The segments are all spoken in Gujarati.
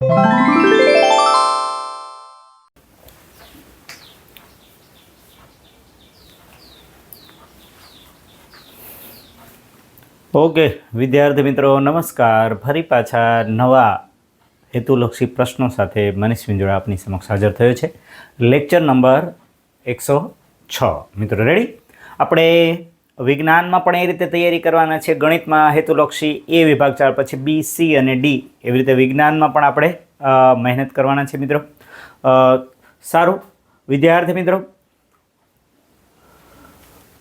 ઓકે, વિદ્યાર્થી મિત્રો, નમસ્કાર. ફરી પાછા નવા હેતુલક્ષી પ્રશ્નો સાથે મનીષ વિંજોડા આપની સમક્ષ હાજર થયો છે. લેક્ચર નંબર એકસો છ. મિત્રો રેડી આપણે વિજ્ઞાનમાં પણ એ રીતે તૈયારી કરવાના છે. ગણિતમાં હેતુલક્ષી એ વિભાગ ચાર પછી બી, સી અને ડી એવી રીતે વિજ્ઞાનમાં પણ આપણે મહેનત કરવાના છે મિત્રો. સારું. વિદ્યાર્થી મિત્રો,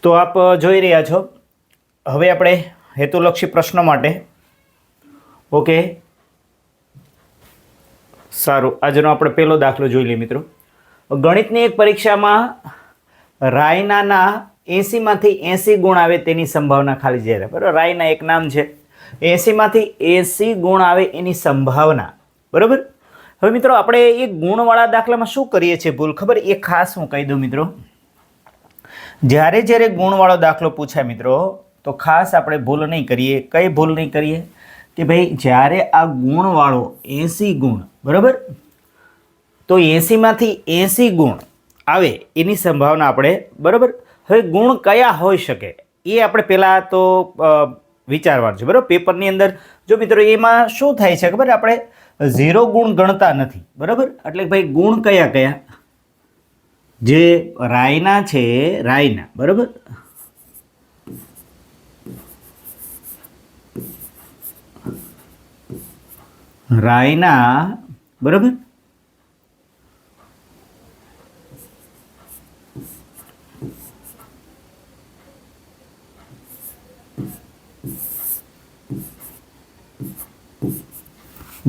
તો આપ જોઈ રહ્યા છો. હવે આપણે હેતુલક્ષી પ્રશ્નો માટે, ઓકે. સારું. આજનો આપણે પહેલો દાખલો જોઈ લઈએ મિત્રો. ગણિતની એક પરીક્ષામાં રાયનાના એંસીમાંથી એંસી ગુણ આવે તેની સંભાવના ખાલી જગ્યા બરાબર? રાયના એક નામ છે. એંસીમાંથી એંસી ગુણ આવે એની સંભાવના. બરાબર? હવે મિત્રો, આપણે એ ગુણવાળા દાખલામાં શું કરીએ છીએ ભૂલ? ખબર? એ ખાસ હું કહી દઉં મિત્રો. જ્યારે જ્યારે ગુણવાળો દાખલો પૂછાય મિત્રો, તો ખાસ આપણે ભૂલ નહીં કરીએ. કઈ ભૂલ નહીં કરીએ? કે ભાઈ, જ્યારે આ ગુણવાળો એંસી ગુણ, બરાબર? તો એંસીમાંથી એંસી ગુણ આવે એની સંભાવના આપણે, બરાબર? હવે ગુણ કયા હોઈ શકે? એ આપણે પહેલાં તો વિચારવાનું છે, બરાબર? પેપરની અંદર જો મિત્રો એમાં શું થાય છે ખબર? આપણે ઝીરો ગુણ ગણતા નથી, બરાબર? એટલે ભાઈ ગુણ કયા કયા? જે રાયના છે, રાયના, બરાબર? રાયના, બરાબર?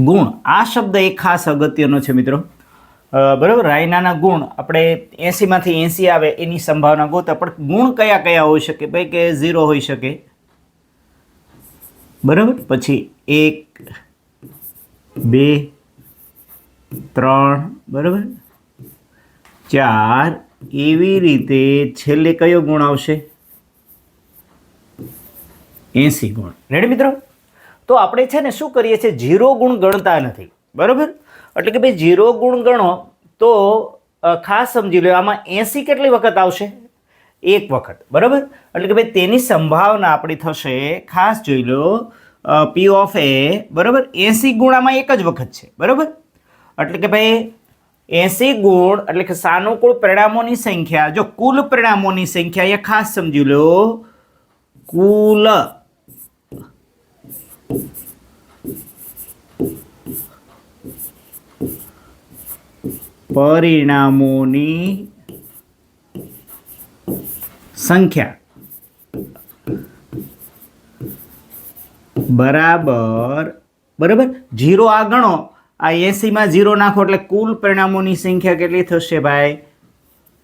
ગુણ. આ શબ્દ એક ખાસ અગત્યનો છે મિત્રો. બરાબર? રાયનાના ગુણ. આપણે એંસીમાંથી એંસી આવે એની સંભાવના ગોતા પણ ગુણ કયા કયા હોઈ શકે? ભાઈ, કે ઝીરો હોઈ શકે? બરાબર? પછી એક, બે, ત્રણ, બરાબર? ચાર. એવી રીતે છેલ્લે કયો ગુણ આવશે? એંસી ગુણ. રેડી મિત્રો? તો આપણે છે ને શું કરીએ છીએ? ઝીરો ગુણ ગણતા નથી. બરાબર? એટલે કે ભાઈ ઝીરો ગુણ ગણો તો ખાસ સમજી લો આમાં એંસી કેટલી વખત આવશે? એક વખત. બરાબર? એટલે કે ભાઈ તેની સંભાવના આપણી થશે, ખાસ જોઈ લો પી ઓફ એ બરાબર? એંસી ગુણામાં એક જ વખત છે. બરાબર? એટલે કે ભાઈ એંસી ગુણ, એટલે કે સાનુકૂળ પરિણામોની સંખ્યા, જો કુલ પરિણામોની સંખ્યા એ ખાસ સમજી લો કુલ પરિણામોની સંખ્યા બરાબર બરાબર? જીરો આ ગણો. આ એસીમાં જીરો નાખો એટલે કુલ પરિણામોની સંખ્યા કેટલી થશે ભાઈ?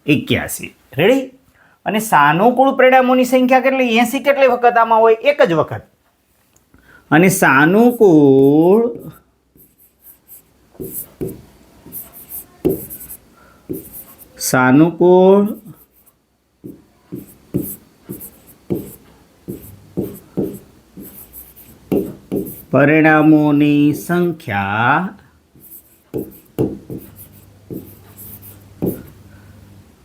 એક્યાસી. રેડી અને સાનુકૂળ પરિણામોની સંખ્યા કેટલી? એસી કેટલી વખત આમાં હોય? એક જ વખત. અને સાનુકૂળ સાનુકૂળ પરિણામોની સંખ્યા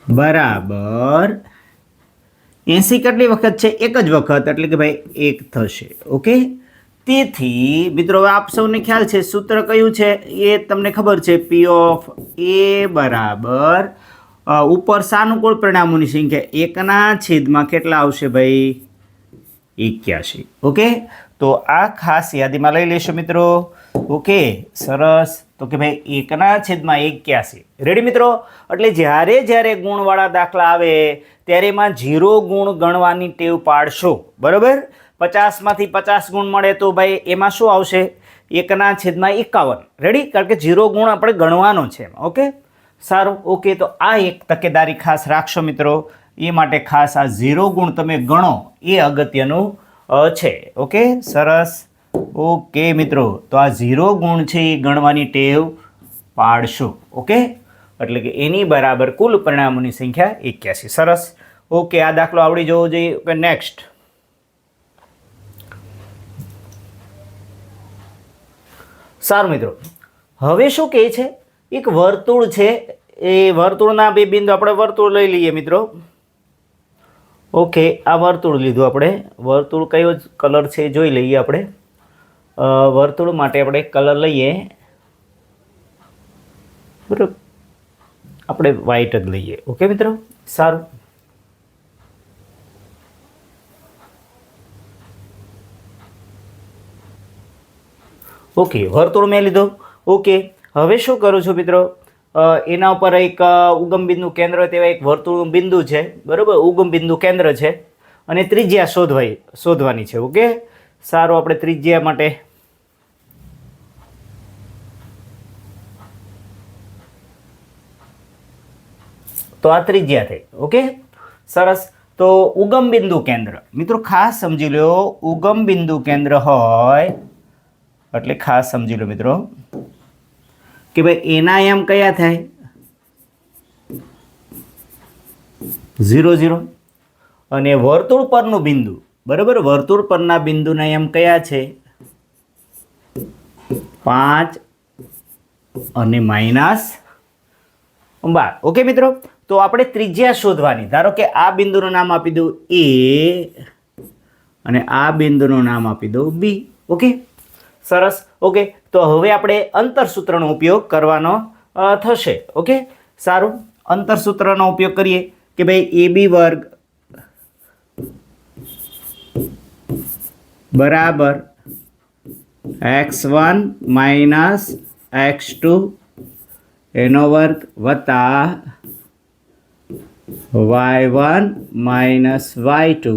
બરાબર એંસી કેટલી વખત છે? એક જ વખત, એટલે કે ભાઈ એક થશે, ઓકે? તેથી, મિત્રો આપ સૌને ખ્યાલ છે, સૂત્ર કયું છે? એ તમને ખબર છે પી ઓફ એ બરાબર ઉપર સાનુકૂળ પરિણામોની સંખ્યા એકના છેદમાં કેટલા આવશે ભાઈ? એક્યાસી ઓકે? તો આ ખાસ યાદીમાં લઈ લેશો, મિત્રો. ઓકે? સરસ. તો કે ભાઈ, એકના છેદમાં એક્યાસી રેડી મિત્રો? એટલે જ્યારે જ્યારે ગુણવાળા દાખલા આવે, ત્યારે એમાં ઝીરો ગુણ ગણવાની ટેવ પાડશો. બરાબર? પચાસમાંથી પચાસ ગુણ મળે તો ભાઈ એમાં શું આવશે? એકના છેદમાં એકાવન. રેડી કારણ કે ઝીરો ગુણ આપણે ગણવાનો છે એમાં ઓકે સારું ઓકે તો આ એક તકેદારી ખાસ રાખશો મિત્રો. એ માટે ખાસ આ ઝીરો ગુણ તમે ગણો, એ અગત્યનું છે ઓકે સરસ. ઓકે મિત્રો, તો આ ઝીરો ગુણ છે એ ગણવાની ટેવ પાડશો ઓકે એટલે કે એની બરાબર કુલ પરિણામોની સંખ્યા એક્યાસી. સરસ. ઓકે આ દાખલો આવડી જવો જોઈએ. નેક્સ્ટ સારું મિત્રો. હવે શું કહે છે? એક વર્તુળ છે, એ વર્તુળના બે બિંદુ આપણે વર્તુળ લઈ લઈએ મિત્રો. ઓકે, આ વર્તુળ લીધું આપણે. વર્તુળ કયો કલર છે જોઈ લઈએ આપણે. વર્તુળ માટે આપણે કલર લઈએ. બરાબર. આપણે વ્હાઈટ જ લઈએ. ઓકે મિત્રો? સારું. ઓકે વર્તુળ મેં લીધો. ઓકે, હવે શું કરું છું મિત્રો? એના ઉપર એક ઉગમ બિંદુ કેન્દ્ર તેવા એક વર્તુળનું બિંદુ છે, બરાબર? ઉગમ બિંદુ કેન્દ્ર છે. અને ત્રિજ્યા શોધવાય, શોધવાની છે, ઓકે? સારું, આપણે ત્રિજ્યા માટે તો આ ત્રિજ્યા થઈ, ઓકે? સરસ. તો ઉગમ બિંદુ કેન્દ્ર. મિત્રો, ખાસ સમજી લો ઉગમ બિંદુ કેન્દ્ર હોય એટલે ખાસ સમજી લો મિત્રો. કે ભાઈ એના એમ કયા થાય? Zero zero. અને વર્તુળ પરનું બિંદુ, બરાબર? વર્તુળ પરના બિંદુના એમ કયા છે? પાંચ અને માઇનસ બાર. ઓકે મિત્રો? તો આપણે ત્રિજ્યા શોધવાની. ધારો કે આ બિંદુનું નામ આપી દઉં એ અને આ બિંદુનું નામ આપી દઉં બી. ઓકે? સરસ. ઓકે તો હવે આપણે અંતરસૂત્રનો ઉપયોગ કરવાનો થશે. ઓકે સારું. અંતરસૂત્રનો ઉપયોગ કરીએ કે ભાઈ એ બી વર્ગ બરાબર x one minus x two એનો વર્ગ વત્તા y one minus y two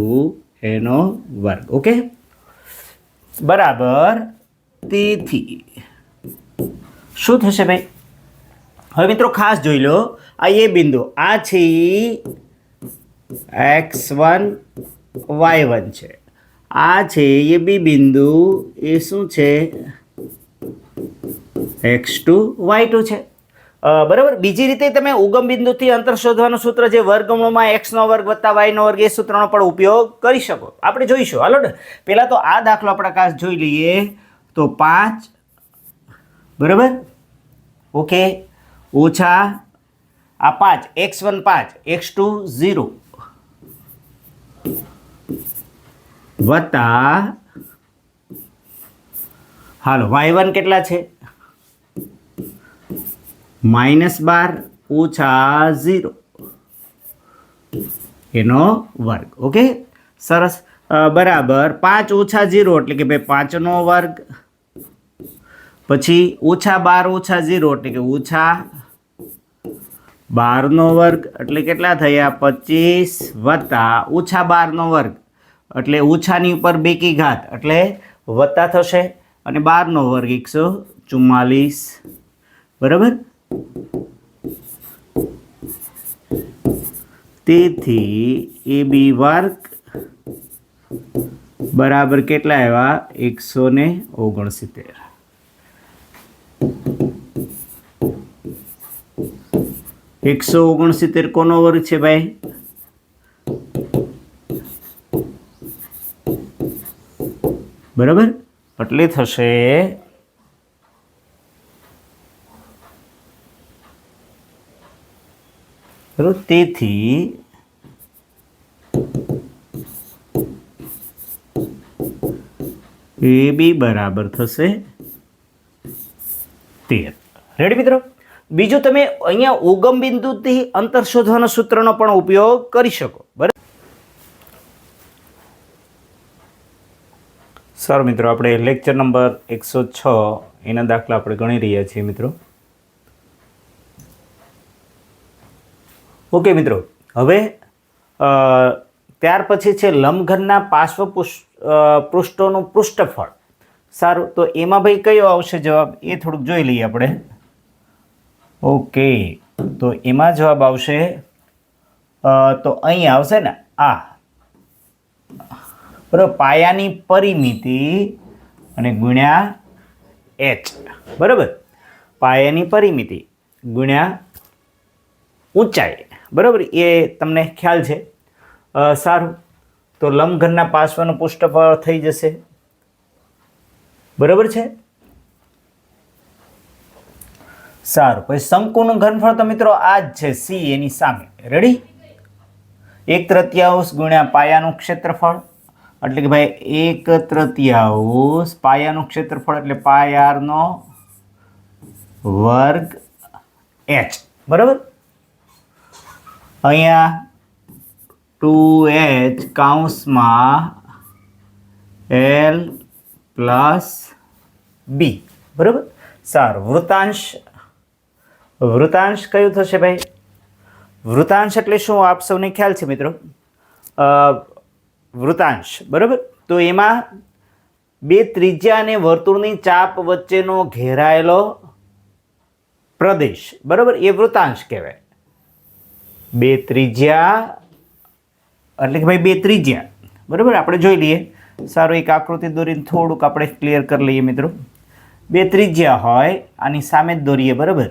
એનો વર્ગ. ઓકે બરાબર. તેથી શું થશે ભાઈ? હવે મિત્રો ખાસ જોઈ લો. આ એ બિંદુ, આ છે એક્સ વન, વાય વન છે. આ છે એ બી બિંદુ, એ શું છે? એક્સ ટુ, વાય ટુ છે. બરાબર? બીજી રીતે તમે ઉગમ બિંદુથી અંતર શોધવાનું સૂત્ર જે વર્ગમૂળમાં એક્સનો વર્ગ વત્તા વાયનો વર્ગ એ સૂત્રનો પણ ઉપયોગ કરી શકો. આપણે જોઈશું. હાલો ને? પહેલાં તો આ દાખલો આપણે ખાસ જોઈ લઈએ. તો પાંચ, બરાબર? ઓકે. ઓછા આ પાંચ, એક્સ વન પાંચ, એક્સ ટુ ઝીરો. વત્તા, હાલો, વાય વન કેટલા છે? માઇનસ બાર, ઓછા ઝીરો. એનો વર્ગ, ઓકે? સરસ. બરાબર, પાંચ ઓછા ઝીરો, એટલે કે ભાઈ પાંચનો વર્ગ પછી ઓછા બાર, ઓછા ઝીરો એટલે કે ઓછા બારનો વર્ગ એટલે કેટલા થયા? પચીસ વત્તા ઓછા બારનો વર્ગ એટલે ઓછાની ઉપર બેકી ઘાત એટલે વત્તા થશે અને બારનો વર્ગ એકસો ચુમ્માલીસ. બરાબર? તેથી એ બી વર્ગ બરાબર કેટલા આવ્યા? એકસો ને ઓગણસિત્તેર. એકસો ઓગણસિત્તેર કોનો વર્ગ છે ભાઈ? બરાબર? એટલે થશે બરાબર તેથી એ બી બરાબર થશે તેર. રેડી મિત્રો? બીજું તમે અહીંયા ઉગમ બિંદુથી અંતર શોધવાના સૂત્રનો પણ ઉપયોગ કરી શકો. બરાબર? સારું મિત્રો, આપણે લેક્ચર નંબર એકસો છ, એના દાખલા આપણે ગણી રહ્યા છીએ મિત્રો. ઓકે મિત્રો, હવે ત્યાર પછી છે લંબઘનના પાર્શ્વ પૃષ્ઠોનું પૃષ્ઠફળ. સારું, તો એમાં ભાઈ કયો આવશે જવાબ? એ થોડુંક જોઈ લઈએ આપણે. ઓકે. તો એમાં જવાબ આવશે તો અહીં આવશે ને, આ. બરાબર, પાયાની પરિમિતિ અને ગુણ્યા એચ બરાબર? પાયાની પરિમિતિ, ગુણ્યા ઊંચાઈ. બરાબર? એ તમને ખ્યાલ છે. સારું. તો લંબઘનના પાર્શ્વનું પુષ્ઠફળ થઈ જશે. બરાબર છે? સારું. પછી શંકુનું ઘનફળ તો મિત્રો આ જ છે, સી એની સામે. રેડી એક તૃતીયાંશ ગુણ્યા પાયાનું ક્ષેત્રફળ. એટલે કે ભાઈ એક તૃતીયાંશ પાયાનું ક્ષેત્રફળ એટલે પાયારનો વર્ગ એચ. બરાબર? અહીંયા ટુ એચ કાઉન્સમાં એલ પ્લસ બી. બરાબર? સારું. વૃતાંશ વૃતાંશ કયું થશે ભાઈ? વૃતાંશ એટલે શું? આપ સૌને ખ્યાલ છે મિત્રો. વૃતાંશ, બરાબર? તો એમાં બે ત્રિજ્યા અને વર્તુળની ચાપ વચ્ચેનો ઘેરાયેલો પ્રદેશ, બરાબર? એ વૃતાંશ કહેવાય. બે ત્રિજ્યા, એટલે કે ભાઈ બે ત્રિજ્યા, બરાબર? આપણે જોઈ લઈએ. સારું એક આકૃતિ દોરીને થોડુંક આપણે ક્લિયર કરી લઈએ મિત્રો. બે ત્રિજ્યા હોય, આની સામે જ દોરીએ, બરાબર?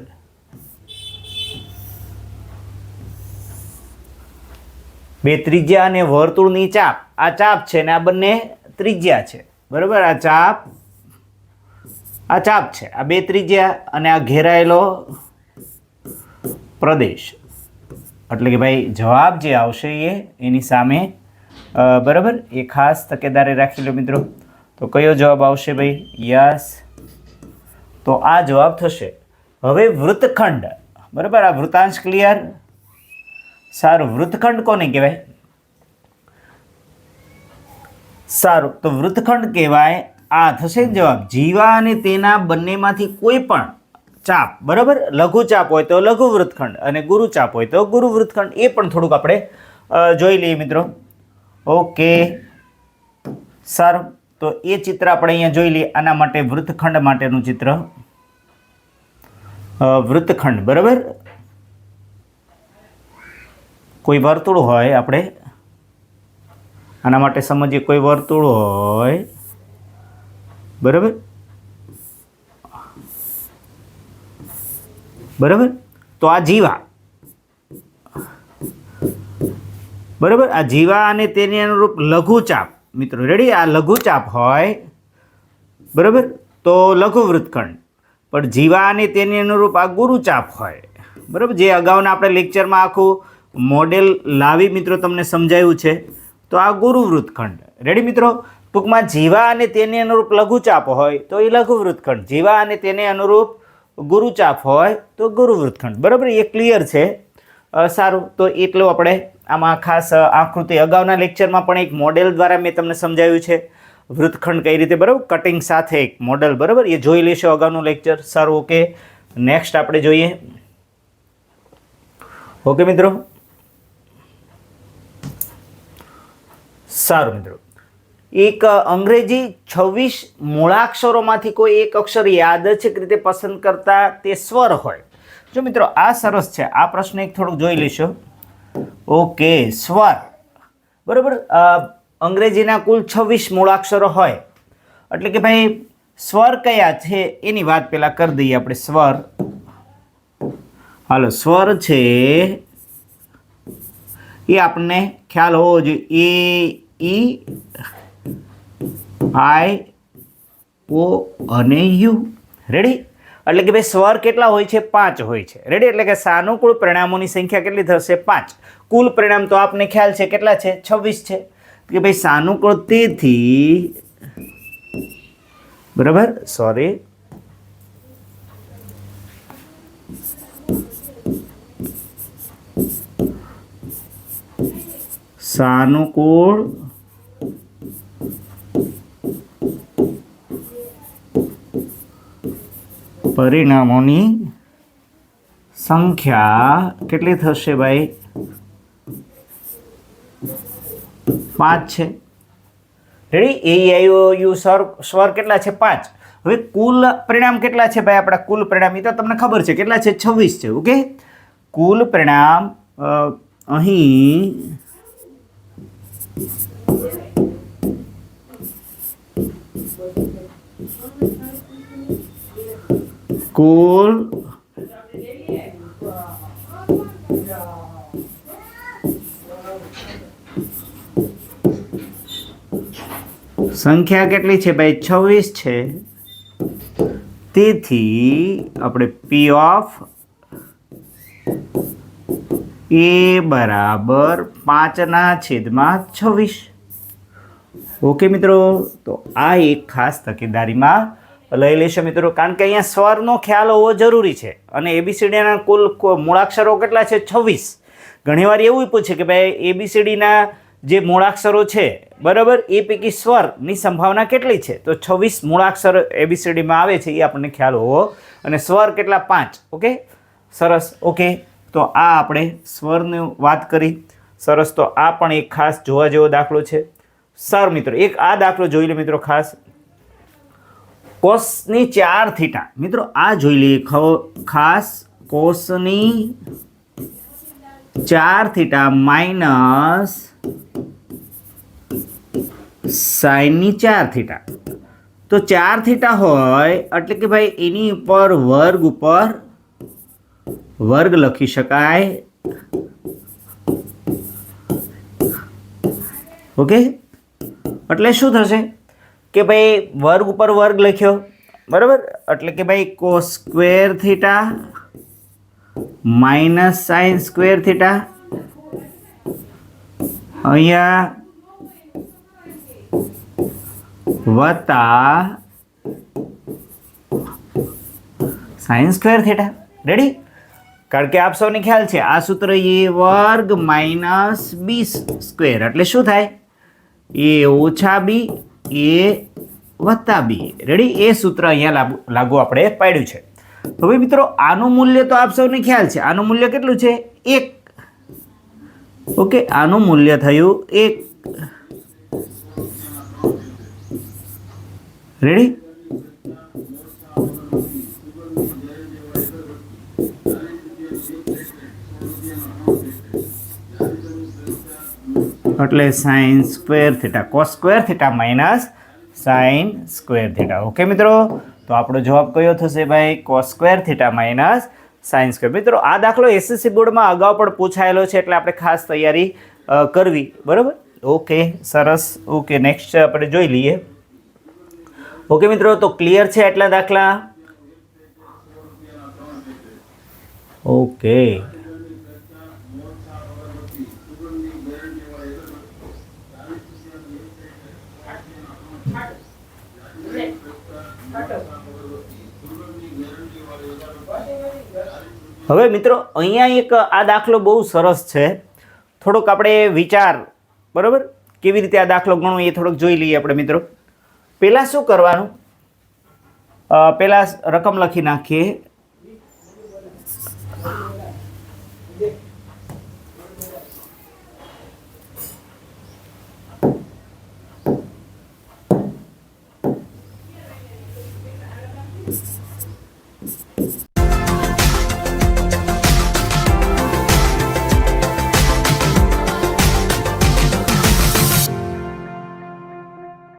બે ત્રિજ્યા અને વર્તુળની ચાપ. આ ચાપ છે ને આ બંને ત્રિજ્યા છે. બરાબર? આ ચાપ આ ચાપ છે. આ બે ત્રિજ્યા અને આ ઘેરાયેલો પ્રદેશ. એટલે કે ભાઈ જવાબ જે આવશે એ એની સામે બરાબર? એ ખાસ તકેદારી રાખી લો મિત્રો. તો કયો જવાબ આવશે ભાઈ? યસ. તો આ જવાબ થશે. હવે વૃત્તખંડ. બરાબર? આ વૃતાંશ ક્લિયર? સારું, વૃત્તખંડ કોને કહેવાય? સારું, તો વૃત્તખંડ કહેવાય, આ થશે જવાબ, જીવા અને તેના બંનેમાંથી કોઈ પણ ચાપ, બરાબર? લઘુ ચાપ હોય તો લઘુ વૃત્તખંડ અને ગુરુ ચાપ હોય તો ગુરુ વૃત્તખંડ, એ પણ થોડુંક આપણે જોઈ લઈએ મિત્રો. ઓકે. સારું, તો એ ચિત્ર આપણે અહીંયા જોઈ લઈએ, આના માટે વૃત્તખંડ માટેનું ચિત્ર. વૃતખંડ બરાબર? કોઈ વર્તુળ હોય આપણે? આના માટે સમજીએ કોઈ વર્તુળ હોય. બરાબર? બરાબર? તો આ જીવા. બરાબર? આ જીવા અને તેની અનુરૂપ લઘુચાપ. મિત્રો રેડી આ લઘુચાપ હોય. બરાબર? તો લઘુ વૃત્તખંડ. પણ જીવા અને તેની અનુરૂપ આ ગુરુચાપ હોય. બરાબર? જે અગાઉના આપણે લેક્ચરમાં આખું મોડેલ લાવી મિત્રો તમને સમજાયું છે. તો આ ગુરુ વૃત્તખંડ રેડી મિત્રો? ટૂંકમાં જીવા અને તેને અનુરૂપ લઘુચાપ હોય તો એ લઘુ વૃત્તખંડ જીવા અને તેને અનુરૂપ ગુરુચાપ હોય તો ગુરુ વૃત્તખંડ બરાબર? એ ક્લિયર છે. સારું. તો એટલું આપણે આમાં ખાસ આકૃતિ અગાઉના લેક્ચરમાં પણ એક મોડેલ દ્વારા મેં તમને સમજાવ્યું છે. વૃત્તખંડ કઈ રીતે? બરાબર? કટિંગ સાથે એક મોડેલ. બરાબર? એ જોઈ લેશો અગાઉનું લેક્ચર સારું ઓકે નેક્સ્ટ આપણે જોઈએ. ઓકે મિત્રો? સારું મિત્રો. એક અંગ્રેજી છવ્વીસ મૂળાક્ષરોમાંથી કોઈ એક અક્ષર યાદચ્છિક રીતે પસંદ કરતા તે સ્વર હોય. જો મિત્રો આ સરસ છે, આ પ્રશ્ન એક થોડુંક જોઈ લઈશું. ઓકે, સ્વર. બરાબર અંગ્રેજીના કુલ છવ્વીસ મૂળાક્ષરો હોય. એટલે કે ભાઈ, સ્વર કયા છે એની વાત પહેલાં કરી દઈએ આપણે, સ્વર. હાલો, સ્વર છે એ આપણને ખ્યાલ હોવો જોઈએ. એ, ઈ, આઈ, ઓ, અને યુ. રેડી એટલે કે ભાઈ સ્વર કેટલા હોય છે? પાંચ હોય છે. રેડી એટલે કે સાનુકૂળ પરિણામોની સંખ્યા કેટલી થશે? પાંચ. કુલ પરિણામ તો આપને ખ્યાલ છે. કેટલા છે? છવ્વીસ છે. કે ભાઈ સાનુકૂળ તેથી બરાબર? સોરી સાનુકૂળ પરિણામોની સંખ્યા કેટલી થશે ભાઈ? પાંચ છે. રેડી એ યુ સ્વર સ્વર કેટલા છે? પાંચ. હવે કુલ પરિણામ કેટલા છે ભાઈ આપણા? કુલ પરિણામ એ તો તમને ખબર છે. કેટલા છે? છવ્વીસ છે ઓકે કુલ પરિણામ અહીં કુલ સંખ્યા કેટલી છે ભાઈ? છવ્વીસ છે. તેથી આપણે પી ઓફ એ બરાબર પાંચના છેદમાં છવ્વીસ. ઓકે મિત્રો, તો આ એક ખાસ તકેદારીમાં લઈ લેશો મિત્રો, કારણ કે અહીંયા સ્વરનો ખ્યાલ હોવો જરૂરી છે. અને એબીસીડીના કુલ મૂળાક્ષરો કેટલા છે? છવ્વીસ. ઘણીવાર એવું પૂછે કે ભાઈ, એબીસીડીના જે મૂળાક્ષરો છે, બરાબર, એ પૈકી સ્વરની સંભાવના કેટલી છે? તો છવ્વીસ મૂળાક્ષર એબીસીડીમાં આવે છે, એ આપણને ખ્યાલ હોવો. અને સ્વર કેટલા? પાંચ. ઓકે? સરસ. ઓકે? તો આ આપણે સ્વરની વાત કરી. સરસ, તો આ પણ એક ખાસ જોવા જેવો દાખલો છે. સર મિત્રો, એક આ દાખલો જોઈ લે મિત્રો ખાસ. કોસની ચાર થીટા. મિત્રો, આ જોઈ લઈએ. ખાસ કોસની ચાર થીટા માઇનસ સાઈનની ચાર થીટા. તો ચાર થીટા હોય એટલે કે ભાઈ એની ઉપર વર્ગ ઉપર વર્ગ લખી શકાય. ઓકે? એટલે શું થશે? કે ભાઈ વર્ગ ઉપર વર્ગ લખ્યો. બરાબર? એટલે કે ભાઈ cos square theta minus sine square theta અહીંયા વત્તા સાઇન સ્ક્વેર થીટા રેડી કારણ કે આપ સૌને ખ્યાલ છે, આ સૂત્ર એ વર્ગ માઇનસ બી સ્ક્વેર. એટલે શું થાય? એ ઓછા બી, એ વત્તા બી. રેડી એ સૂત્ર અહીંયા લાગુ લાગુ આપણે પાડ્યું છે. હવે મિત્રો, આનું મૂલ્ય તો આપ સૌને ખ્યાલ છે. આનું મૂલ્ય કેટલું છે? એક. ઓકે, આનું મૂલ્ય થયું એક. રેડી એટલે sine square theta cos square theta minus sine square theta okay મિત્રો? તો આપણો જવાબ કયો થશે ભાઈ? Cos square theta minus sine square મિત્રો, આ દાખલો એસએસસી બોર્ડમાં અગાઉ પણ પૂછાયેલો છે, એટલે આપણે ખાસ તૈયારી કરવી. બરાબર? ઓકે સરસ. ઓકે નેક્સ્ટ આપણે જોઈ લઈએ. ઓકે મિત્રો, તો ક્લિયર છે એટલા દાખલા? ઓકે હવે મિત્રો, અહીંયા એક આ દાખલો બહુ સરસ છે. થોડોક આપણે વિચાર, બરાબર? કેવી રીતે આ દાખલો ગણવો એ થોડોક જોઈ લઈએ આપણે મિત્રો. પહેલાં શું કરવાનું? પહેલાં રકમ લખી નાખીએ.